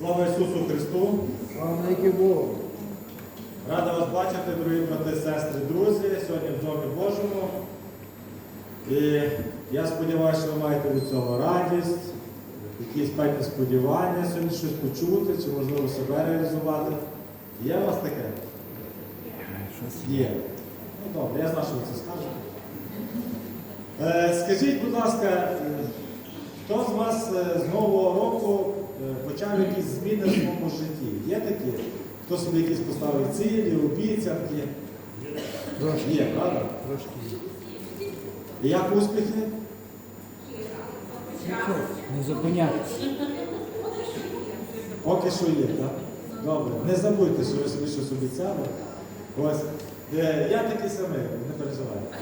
Слава Ісусу Христу! Слава Богу. Рада вас бачити, дорогі брати, сестри, друзі, сьогодні в Домі Божому. І я сподіваюся, що ви маєте від цього радість, якісь певні сподівання сьогодні щось почути, чи можливо себе реалізувати. Є у вас таке? Є. Ну добре, я знаю, що ви це скажете. Е, скажіть, будь ласка, е, хто з вас е, з Нового року почав якісь зміни в своєму житті? Є такі? Хто собі якісь поставив цілі, обіцянки? Трошки. Є, правда? Трошки. І як успіхи? Не зупинятися. Поки що є, так? Добре. Не забудьте, що ви собі щось обіцяли. Ось. Е, Я такий самий, не переживайте.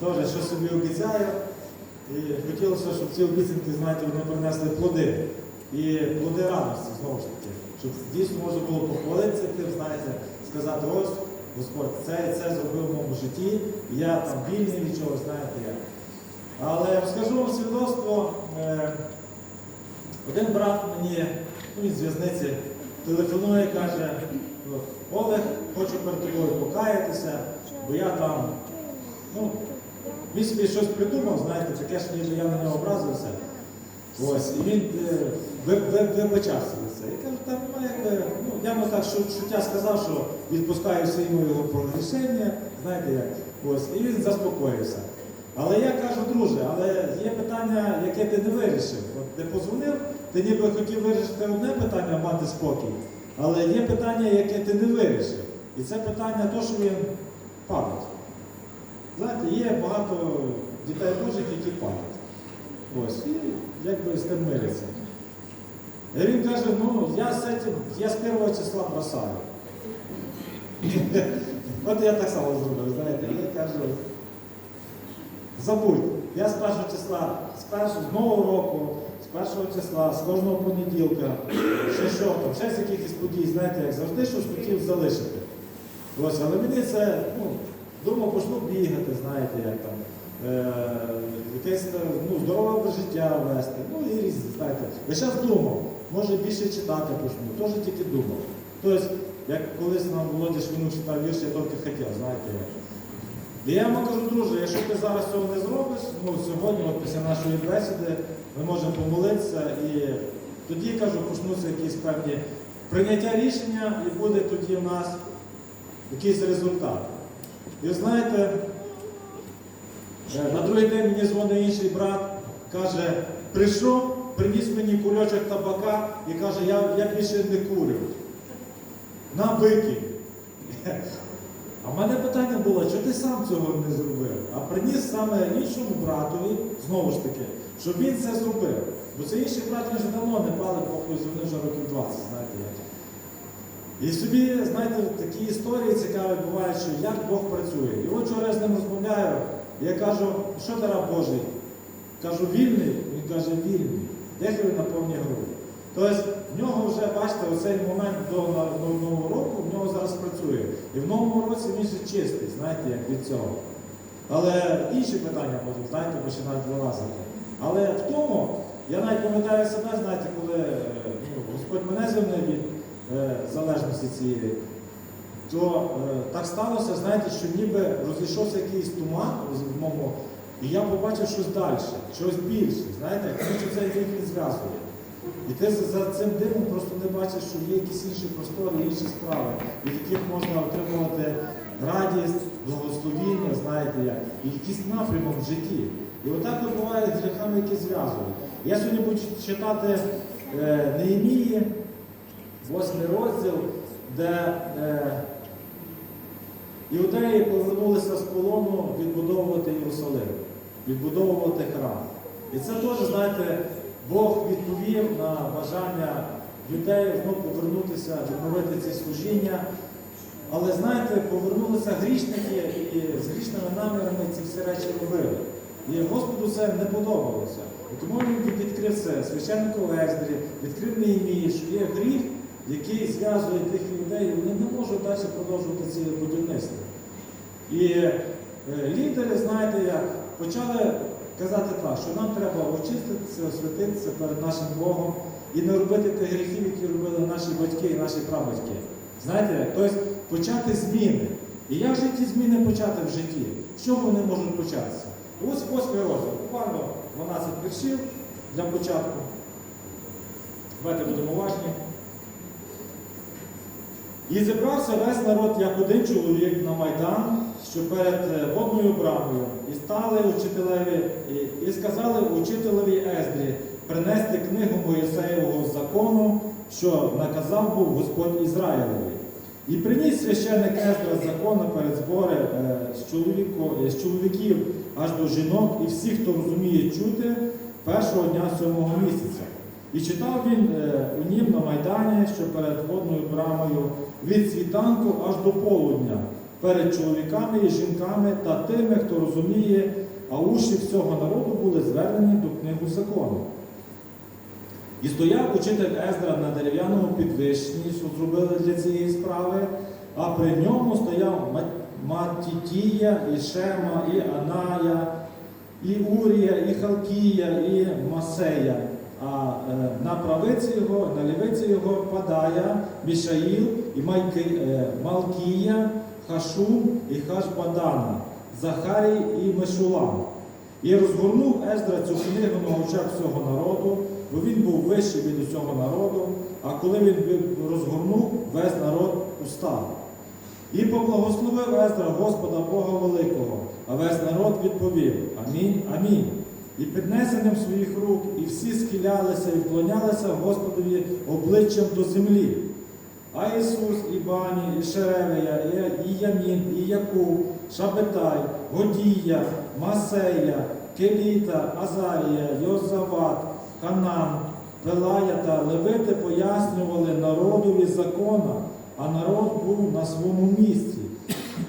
Теж що собі обіцяю. І хотілося, щоб ці обіцянки, знаєте, вони принесли плоди. І плоди радості, знову ж таки. Щоб дійсно можна було похвалитися тим, знаєте, сказати, ось, Господь, це це зробив в моєму житті, я там вільний від чогось, знаєте як. Але скажу вам свідоцтво, е, один брат мені, ну він з в'язниці, телефонує і каже, Олег, хочу перед тобою покаятися, бо я там, ну, він собі щось придумав, знаєте, таке ніби я на нього образився. Ось, і він е, ви- ви- вибачався за це. Я кажу, там ну, якби, ну, я йому так шу- шуття сказав, що відпускаю всі йому його прогрішення, знаєте як. Ось, і він заспокоївся. Але я кажу, друже, але є питання, яке ти не вирішив. От ти позвонив, ти ніби хотів вирішити одне питання, мати спокій, але є питання, яке ти не вирішив. І це питання то, що він палить. Знаєте, є багато дітей Божих, які палять. Ось, і якби з тим. І він каже, ну, я з цим, я з першого числа бросаю. От я так само зробив, знаєте, я кажу, забудь, я з першого числа, з першого, з нового року, з першого числа, з кожного понеділка, ще що там, ще з якихось подій, знаєте, як завжди щось хотів залишити. Ось, але мені це, ну, думав, почну бігати, знаєте, як там. Якесь ну, здорове життя вести, ну і різні, знаєте. Я зараз думав, може більше читати почну, теж тільки думав. Тобто, як колись нам Володя Швинук читав вірш, я тільки хотів, знаєте як. Я йому кажу, друже, якщо ти зараз цього не зробиш, ну сьогодні, от після нашої бесіди, ми можемо помолитися і тоді, кажу, почнуться якісь певні прийняття рішення і буде тоді в нас якийсь результат. І знаєте, На другий день мені дзвонить інший брат, каже, прийшов, приніс мені кульочок табака і каже, я, я більше не курю. На викинь. А в мене питання було, чого ти сам цього не зробив? А приніс саме іншому братові, знову ж таки, щоб він це зробив. Бо це інший брат вже давно не палив, похуй, вони вже років 20, знаєте. І собі, знаєте, такі історії цікаві бувають, що як Бог працює. І от вчора я з ним розмовляю, я кажу, що раб Божий? Кажу, вільний? Він каже, вільний. Дехай на повні груди. Тобто в нього вже, бачите, оцей момент до, Нового року в нього зараз працює. І в новому році він ще чистий, знаєте, як від цього. Але інші питання потім, знаєте, починають вилазити. Але в тому, я навіть пам'ятаю себе, знаєте, коли е, ну, Господь мене звільнив від е, залежності цієї, то е, так сталося, знаєте, що ніби розійшовся якийсь туман в моєму, і я побачив щось далі, щось більше, знаєте, тому що вік він зв'язує. І ти за цим димом просто не бачиш, що є якісь інші простори, інші справи, від яких можна отримувати радість, благословіння, знаєте як, і якийсь напрямок в житті. І отак от буває з гріхами, які зв'язують. Я сьогодні буду читати е, Неємії, восьмий розділ, де е, іудеї повернулися з полону відбудовувати Єрусалим, відбудовувати храм. І це теж, знаєте, Бог відповів на бажання людей знову повернутися, відновити ці служіння. Але знаєте, повернулися грішники і з грішними намірами ці всі речі робили. І Господу це не подобалося. І тому він відкрив це священнику Ездрі, відкрив Неємії, що є гріх, який зв'язує тих людей, вони не можуть далі продовжувати ці будівництво. І е, лідери, знаєте як, почали казати так, що нам треба очиститися, освятитися перед нашим Богом і не робити тих гріхів, які робили наші батьки і наші прабатьки. Знаєте, тобто почати зміни. І як же ті зміни почати в житті? З чого вони можуть початися? Ось восьмий розділ, буквально 12 віршів для початку. Давайте будемо уважні. І зібрався весь народ як один чоловік на Майдан, що перед е, водною брамою, і стали учителеві, і, і сказали учителеві Ездрі принести книгу Моїсеєвого закону, що наказав був Господь Ізраїлеві. І приніс священник Ездра закону перед збори е, з, чоловіко, е, з чоловіків аж до жінок і всіх, хто розуміє чути, першого дня сьомого місяця. І читав він е, у нім на Майдані, що перед водною брамою від світанку аж до полудня, перед чоловіками і жінками та тими, хто розуміє, а уші всього народу були звернені до книгу закону. І стояв учитель Ездра на дерев'яному підвищенні, що зробили для цієї справи, а при ньому стояв Ма- Матітія, і Шема, і Аная, і Урія, і Халкія, і Масея. А е, на правиці його, на лівиці його падає Мішаїл, і е, Малкія, Хашум і Хашбадана, Захарій і Мешулам. І розгорнув Ездра цю книгу на очах всього народу, бо він був вищий від усього народу, а коли він розгорнув, весь народ устав. І поблагословив Ездра Господа Бога Великого, а весь народ відповів Амінь, Амінь. І піднесенням своїх рук, і всі схилялися і вклонялися Господові обличчям до землі. А Ісус, і Бані, і Шеревія, і- Ямін, і Якуб, Шабетай, Годія, Масея, Келіта, Азарія, Йозават, Ханан, Пелая та Левити пояснювали народові закона, а народ був на своєму місці.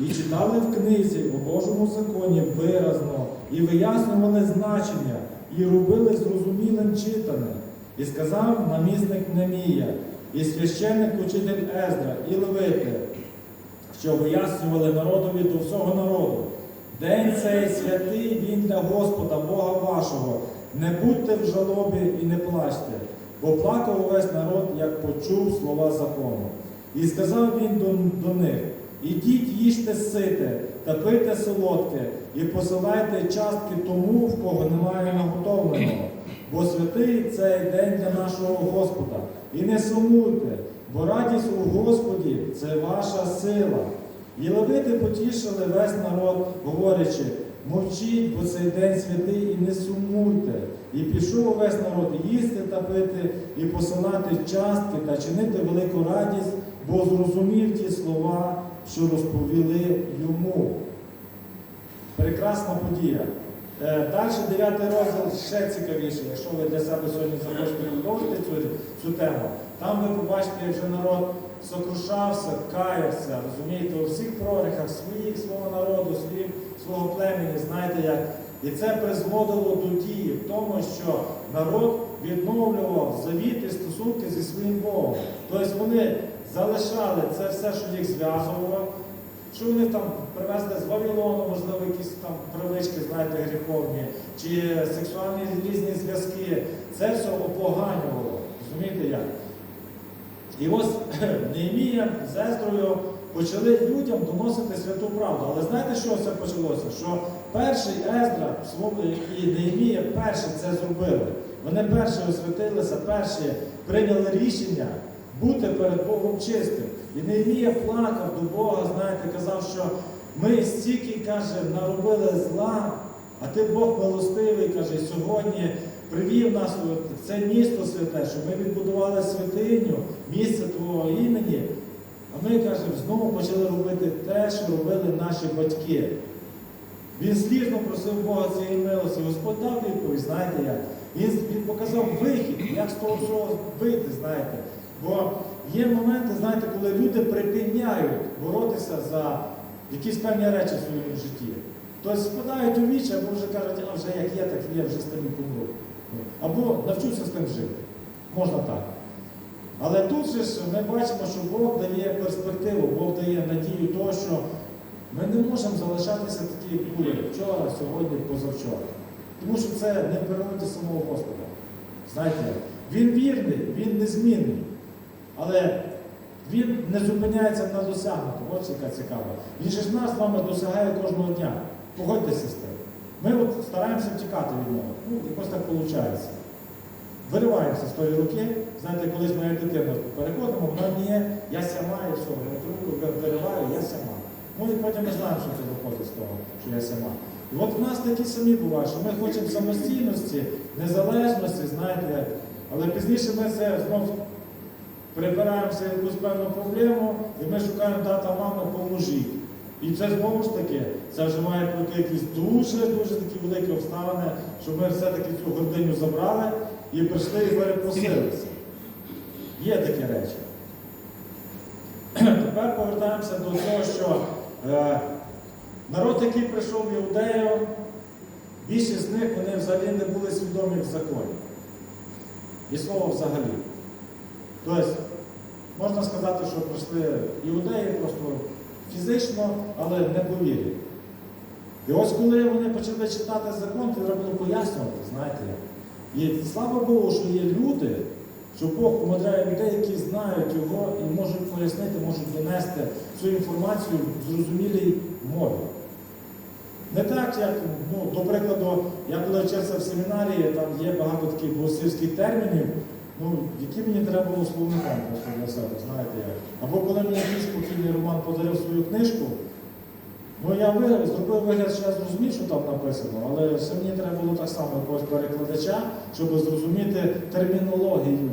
І читали в книзі у Божому законі виразно, і вияснювали значення, і робили зрозумілим читане. І сказав намісник Немія, і священник учитель Ездра, і Левити, що вияснювали народові до всього народу. День цей святий він для Господа, Бога вашого. Не будьте в жалобі і не плачте, бо плакав увесь народ, як почув слова закону. І сказав він до, до них: Ідіть, їжте сите та пийте солодке, і посилайте частки тому, в кого немає наготовленого. Бо святий цей день для нашого Господа. І не сумуйте, бо радість у Господі це ваша сила. І левити потішили весь народ, говорячи, мовчіть, бо цей день святий, і не сумуйте. І пішов увесь народ їсти та пити, і посилати частки та чинити велику радість, бо зрозумів ті слова, що розповіли йому. Прекрасна подія. Е, Далі 9 розділ ще цікавіше, якщо ви для себе сьогодні захочете продовжити цю, цю тему, там ви побачите, як вже народ сокрушався, каявся, розумієте, у всіх проріхах своїх, свого народу, своїх, свого племені, знаєте як. І це призводило до дії в тому, що народ відновлював завіти стосунки зі своїм Богом. Тобто вони залишали це все, що їх зв'язувало, що вони там привезли з Вавилону, можливо, якісь там привички, знаєте, гріховні, чи сексуальні різні зв'язки. Це все опоганювало. Розумієте як? І ось Неємія з Ездрою почали людям доносити святу правду. Але знаєте, що це почалося? Що перший Ездра і Неємія перші це зробили. Вони перші освятилися, перші прийняли рішення бути перед Богом чистим. І Неємія плакав до Бога, знаєте, казав, що ми стільки, каже, наробили зла, а ти Бог милостивий, каже, сьогодні привів нас в це місто святе, щоб ми відбудували святиню, місце Твого імені. Ми, каже, знову почали робити те, що робили наші батьки. Він слізно просив Бога цієї милості. Господь дав відповідь, знаєте як? Він, він показав вихід, як з того всього вийти, знаєте. Бо є моменти, знаєте, коли люди припиняють боротися за якісь певні речі в своєму житті. Тобто спадають у віч, або вже кажуть, а вже як є, так є, вже з тим помру. Або навчуся з тим жити. Можна так. Але тут же ж ми бачимо, що Бог дає перспективу, Бог дає надію того, що ми не можемо залишатися такі, як вчора, сьогодні, позавчора. Тому що це не в природі самого Господа. Знаєте, Він вірний, Він незмінний. Але він не зупиняється на досягнутому. Ось яка цікава. Він же ж нас з вами досягає кожного дня. Погодьтеся з тим. Ми от стараємося втікати від нього. Ну, якось так виходить. Вириваємося з тої руки. Знаєте, колись моя дитина переходимо, вона ні, я сама, і я руку вириваю, я сама. Ну і потім ми знаємо, що це виходить з того, що я сама. І от в нас такі самі бувають, що ми хочемо самостійності, незалежності, знаєте, але пізніше ми це знов прибираємося в якусь певну проблему, і ми шукаємо тата, мама, поможіть. І це знову ж таки, це вже має бути якісь дуже-дуже такі великі обставини, щоб ми все-таки цю гординю забрали і прийшли і перепросилися. Є такі речі. Тепер повертаємося до того, що е, народ, який прийшов в Іудею, більшість з них вони взагалі не були свідомі в законі. І слово взагалі. Тобто, можна сказати, що прийшли іудеї просто фізично, але не по вірі. І ось коли вони почали читати закон, треба було пояснювати, знаєте. І слава Богу, що є люди, що Бог помадряє людей, які знають його і можуть пояснити, можуть донести цю інформацію в зрозумілій мові. Не так, як, ну, до прикладу, я коли вчився в семінарії, там є багато таких богослівських термінів, ну, які мені треба було словником просто для себе, знаєте як. Або коли мені якийсь спокійний Роман подарив свою книжку, ну я ви- зробив вигляд, що я зрозумів, що там написано, але все мені треба було так само якогось перекладача, щоб зрозуміти термінологію.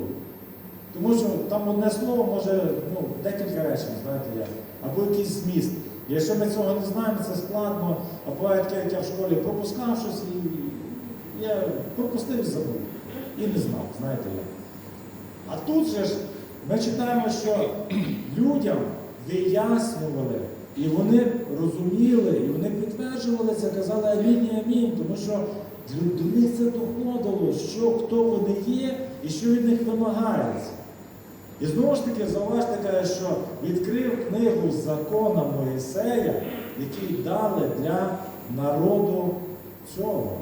Тому що там одне слово може ну, декілька речень, знаєте як, або якийсь зміст. Якщо ми цього не знаємо, це складно, а буває я в школі пропускав щось і я пропустив і забув. І не знав, знаєте як. А тут же ж ми читаємо, що людям вияснювали, і вони розуміли, і вони підтверджували це, казали амінь амінь, тому що до- них це доходило, що хто вони є і що від них вимагається. І знову ж таки, зауважте, каже, що відкрив книгу закона Моїсея, який дали для народу цього,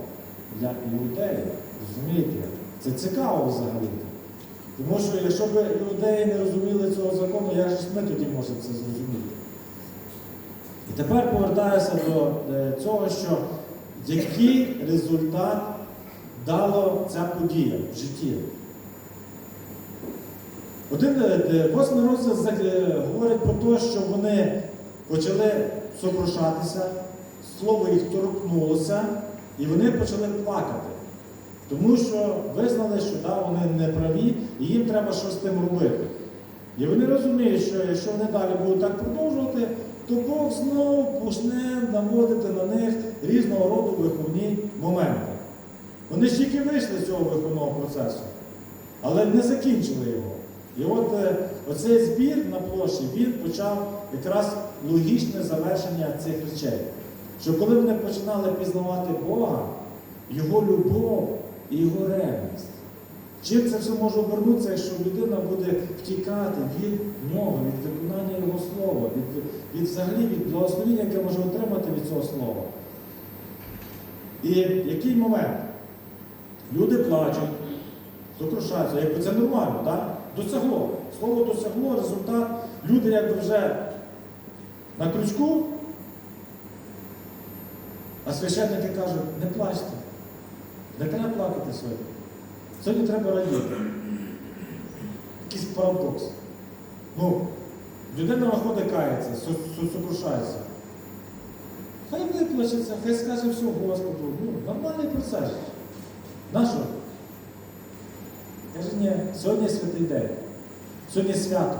для іудеїв. Розумієте? Це цікаво взагалі. Тому що якщо б іудеї не розуміли цього закону, як ж ми тоді можемо це зрозуміти? І тепер повертаюся до е, цього, що який результат дала ця подія в житті. Один е, восьмий розділ е, говорить про те, що вони почали сокрушатися, слово їх торкнулося, і вони почали плакати. Тому що визнали, що да, вони не праві, і їм треба щось з тим робити. І вони розуміють, що якщо вони далі будуть так продовжувати, то Бог знову почне наводити на них різного роду виховні моменти. Вони ж тільки вийшли з цього виховного процесу, але не закінчили його. І от е, оцей збір на площі він почав якраз логічне завершення цих речей. Що коли вони починали пізнавати Бога, Його любов і Його ревність. Чим це все може обернутися, якщо людина буде втікати від нього, слова, від, від взагалі від благословення, яке може отримати від цього слова. І який момент? Люди плачуть, сокрушаються, якби це нормально, так? Досягло. Слово досягло, результат. Люди якби вже на крючку, а священники кажуть, не плачте. Не треба плакати сьогодні. Сьогодні треба радіти. Якийсь парадокс. Ну, людина виходить кається, сокрушається. Хай виплачеться, хай скаже все Господу. Ну, нормальний процес. На що? Каже, ні, сьогодні святий день. Сьогодні свято.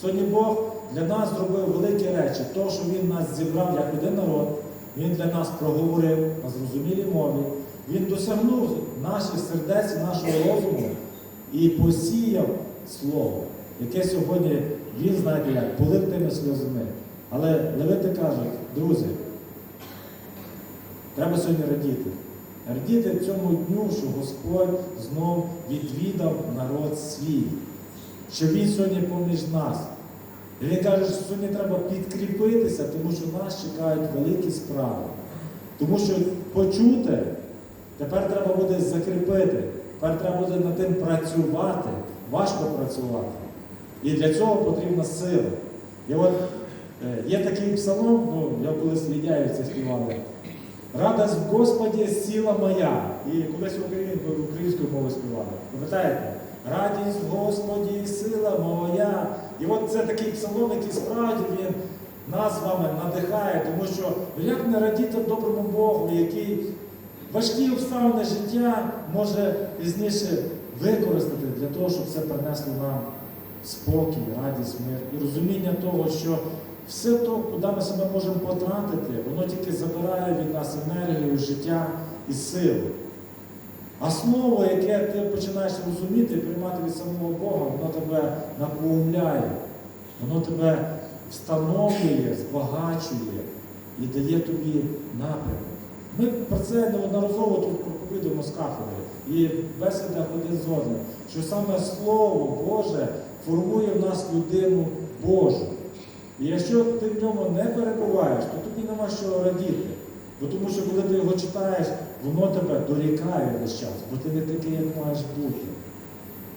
Сьогодні Бог для нас зробив великі речі. То, що Він нас зібрав як один народ, Він для нас проговорив на зрозумілій мові. Він досягнув наших сердець, нашого розуму і посіяв слово, яке сьогодні він, знаєте як, полив тими сльозами. Але левити кажуть, друзі, треба сьогодні радіти. Радіти цьому дню, що Господь знов відвідав народ свій, що Він сьогодні поміж нас. І він каже, що сьогодні треба підкріпитися, тому що нас чекають великі справи. Тому що почути, тепер треба буде закріпити, тепер треба буде над тим працювати, важко працювати. І для цього потрібна сила. І от е, є такий псалом, ну, я колись в Лідяївці співали. Радость в Господі сила моя. І колись україн- українською мовою співали. Пам'ятаєте? Радість в Господі, сила моя. І от це такий псалом, який справді він нас з вами надихає, тому що як не радіти доброму Богу, який важкі обставини життя може пізніше використати для того, щоб це принесло нам спокій, радість, мир і розуміння того, що все то, куди ми себе можемо потратити, воно тільки забирає від нас енергію, життя і силу. А слово, яке ти починаєш розуміти і приймати від самого Бога, воно тебе напоумляє, воно тебе встановлює, збагачує і дає тобі напрямок. Ми про це неодноразово тут проповідуємо з кафедри і в бесідах один з що саме Слово Боже формує в нас людину Божу. І якщо ти в ньому не перебуваєш, то тобі нема що радіти. Бо тому що коли ти його читаєш, воно тебе дорікає весь час, бо ти не такий, як маєш бути.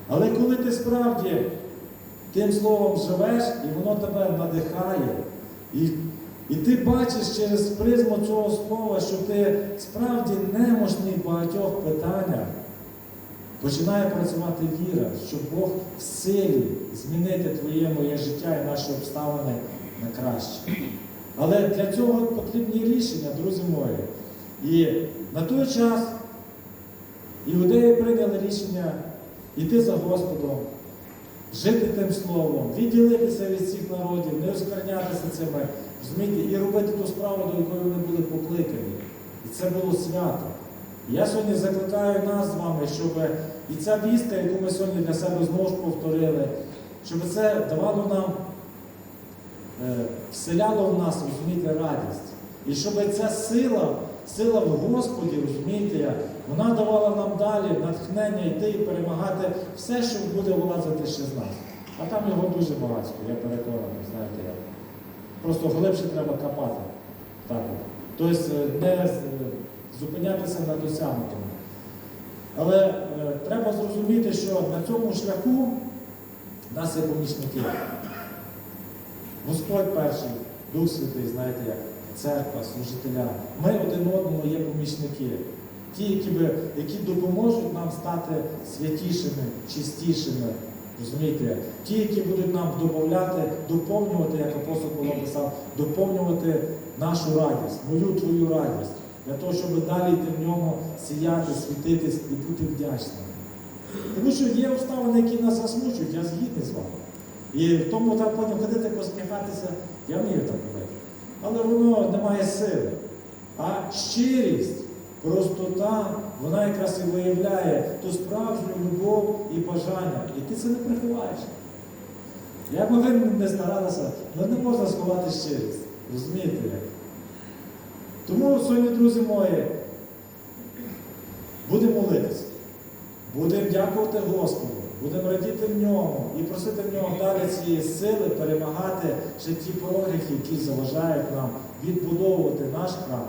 Але коли ти справді тим словом живеш, і воно тебе надихає, і, і ти бачиш через призму цього слова, що ти справді немощний в багатьох питаннях, починає працювати віра, що Бог в силі змінити твоє моє життя і наші обставини на краще. Але для цього потрібні рішення, друзі мої. І на той час іудеї прийняли рішення йти за Господом, жити тим словом, відділитися від всіх народів, не оскарнятися цими, розумієте, і робити ту справу, до якої вони були покликані. І це було свято. Я сьогодні закликаю нас з вами, щоб і ця вістка, яку ми сьогодні для себе знову ж повторили, щоб це давало нам, е, вселяло в нас, розумієте, радість. І щоб ця сила, сила в Господі, розумієте, вона давала нам далі натхнення йти і перемагати все, що буде вилазити ще з нас. А там його дуже багато, я переконаний, знаєте. Просто глибше треба копати. Так. Тобто е, не е, зупинятися на досягнутому. Але е, треба зрозуміти, що на цьому шляху нас є помічники. Господь перший, Дух Святий, знаєте як, церква, служителя. Ми один одному є помічники. Ті, які, би, які допоможуть нам стати святішими, чистішими. Розумієте? Ті, які будуть нам додати, доповнювати, як апостол Павло писав, доповнювати нашу радість, мою твою радість, для того, щоб далі йти в ньому сіяти, світитись і бути вдячними. Тому що є обставини, які нас засмучують, я згідний з вами. І в тому так потім ходити, посміхатися, я вмію так робити. Але воно не має сили. А щирість, простота, вона якраз і виявляє ту справжню любов і бажання. І ти це не приховаєш. Як би ви не старалися, але не можна сховати щирість. Розумієте як? Тому сьогодні, друзі мої, будемо молитися. Будемо дякувати Господу, будемо радіти в ньому і просити в нього далі цієї сили перемагати ще ті прогріхи, які заважають нам відбудовувати наш храм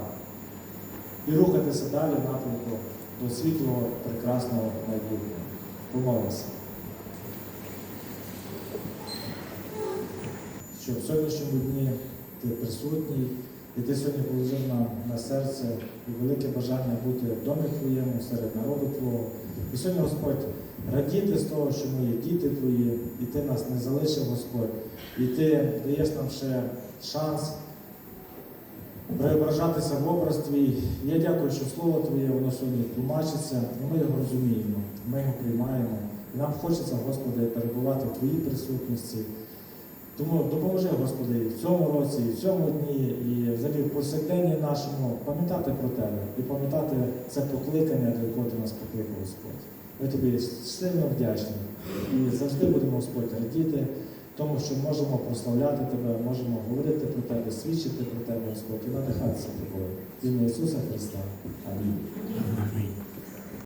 і рухатися далі в напрямку до світлого, прекрасного майбутнього. Помолимося. Що в сьогоднішньому дні ти присутній, і ти сьогодні положив нам на серце і велике бажання бути в домі твоєму, серед народу Твого. І сьогодні, Господь, радіти з того, що ми є діти Твої, і Ти нас не залишив, Господь, і Ти даєш нам ще шанс преображатися в образ Твій. Я дякую, що Слово Твоє, воно сьогодні тлумачиться, і ми його розуміємо, ми його приймаємо. І нам хочеться, Господи, перебувати в Твоїй присутності. Тому допоможи, Господи, і в цьому році, і в цьому дні, і взагалі в повсякденні нашому пам'ятати про Тебе і пам'ятати це покликання, до якого Ти нас покликав, Господь. Ми тобі сильно вдячні і завжди будемо, Господь, радіти тому, що можемо прославляти Тебе, можемо говорити про Тебе, свідчити про Тебе, Господь, і надихатися тобою. Ім'я Ісуса Христа. Амінь.